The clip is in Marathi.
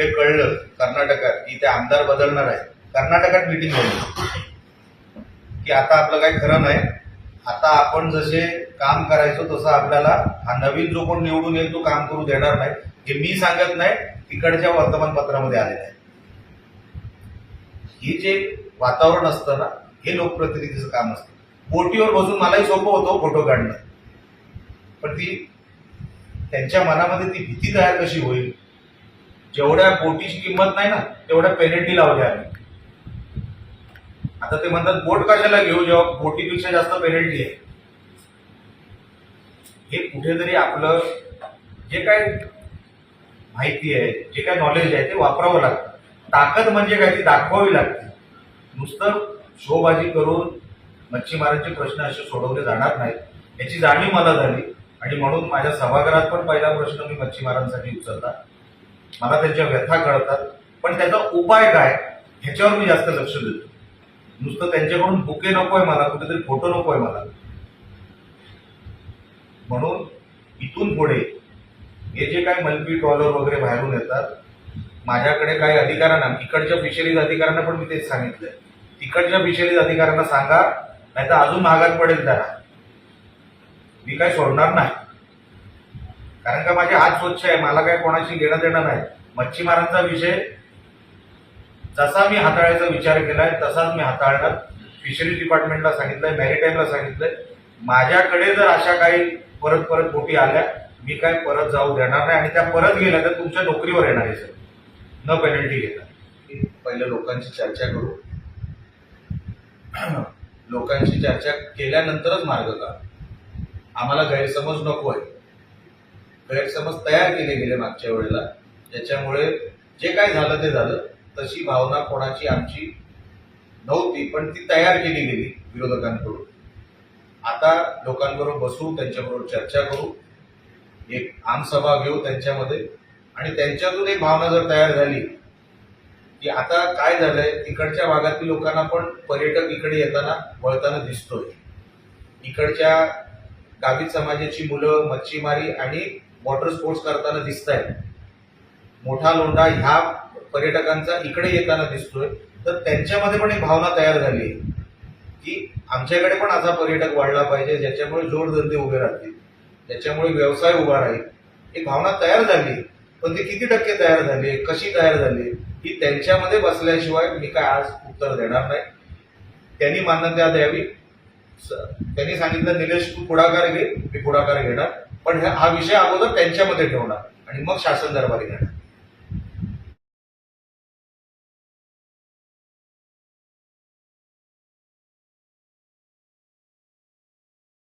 इकडे कळलं कर्नाटकात की ते आमदार बदलणार आहे कर्नाटकात मिटिंग झाली की आता आपलं काही खरं नाही. आता आपण जसे काम करायचो तसं आपल्याला हा नवीन जो कोण निवडून येईल तो काम करू देणार नाही. हे मी सांगत नाही तिकडच्या वर्तमानपत्रामध्ये आलेलं आहे. हे जे वातावरण असतं ना हे लोकप्रतिनिधीचं काम असतं. बोटीवर बसून मलाही सोपं होतं हो फोटो काढणं. पण ती त्यांच्या मनामध्ये ती भीती तयार कशी होईल? जेवढ्या बोटीची किंमत नाही ना तेवढ्या पेनल्टी लावल्या आम्ही. आता ते म्हणतात बोट कशाला घेऊ जेव्हा बोटीपेक्षा जास्त पेनल्टी आहे? हे कुठेतरी आपलं जे काय माहिती आहे जे काय नॉलेज आहे ते वापरावं लागतं. ताकद म्हणजे काय? ती दाखवावी लागते. नुसतं शोबाजी करून मच्छीमारांचे प्रश्न असे सोडवले जाणार नाहीत. याची जाणीव मला झाली. आणि म्हणून माझ्या सभागृहात पण पहिला प्रश्न मी मच्छीमारांसाठी उचलला. मला त्यांच्या व्यथा कळतात. पण त्याचा उपाय काय? ह्याच्यावर मी जास्त लक्ष देतो. नुसतं त्यांच्याकडून बुके नकोय मला कुठेतरी फोटो नकोय मला. म्हणून इथून पुढे हे जे काय मल्पी ट्रॉलर वगैरे बाहेरून येतात माझ्याकडे काही अधिकाऱ्यांना इकडच्या फिशरीज अधिकाऱ्यांना पण मी तेच सांगितलंय. तिकडच्या फिशरीज अधिकाऱ्यांना सांगा नाही तर अजून महागात पडेल त्याला. मी काय सोडणार नाही. कारण का माझे हात स्वच्छ आहे मला काय कोणाशी घेणं देणं नाही. मच्छीमारांचा विषय जसा मी हाताळायचा विचार केलाय तसाच मी हाताळणार. फिशरीज डिपार्टमेंटला सांगितलंय मॅरिटाईमला सांगितलंय. माझ्याकडे जर अशा काही परत परत बोटी आल्या मी काय परत जाऊ देणार नाही. आणि त्या परत गेल्या तर तुमच्या नोकरीवर येणार आहे सर. न पेनल्टी घेता. पहिले लोकांची चर्चा करू. लोकांची चर्चा केल्यानंतरच मार्ग का आम्हाला गैरसमज नको आहे. गैरसमज तयार केले गेले मागच्या वेळेला. ज्याच्यामुळे जे काय झालं ते झालं. तशी भावना कोणाची आमची नव्हती पण ती तयार केली गेली विरोधकांकडून. आता लोकांबरोबर बसू त्यांच्याबरोबर चर्चा करू एक आमसभा घेऊ त्यांच्यामध्ये. आणि त्यांच्यातून एक भावना जर तयार झाली की आता काय झालंय तिकडच्या भागातील लोकांना पण पर्यटक इकडे येताना वळताना दिसतोय. इकडच्या गावित समाजाची मुलं मच्छीमारी आणि वॉटर स्पोर्ट्स करताना दिसत आहेत मोठा लोंढा ह्या पर्यटकांचा इकडे येताना दिसतोय. तर त्यांच्यामध्ये पण एक भावना तयार झाली आहे की आमच्याकडे पण असा पर्यटक वाढला पाहिजे ज्याच्यामुळे जोडधंदे उभे राहतील ज्याच्यामुळे व्यवसाय उभा राहील. एक भावना तयार झाली पण ती किती टक्के तयार झाली कशी तयार झाली ही त्यांच्यामध्ये बसल्याशिवाय मी काय आज उत्तर देणार नाही. त्यांनी मान्यता द्यावी. स- त्यांनी सांगितलं निलेश तू पुढाकार घे मी पुढाकार घेणार. पण हा विषय अगोदर त्यांच्यामध्ये ठेवणार आणि मग शासन दरबारी घेणार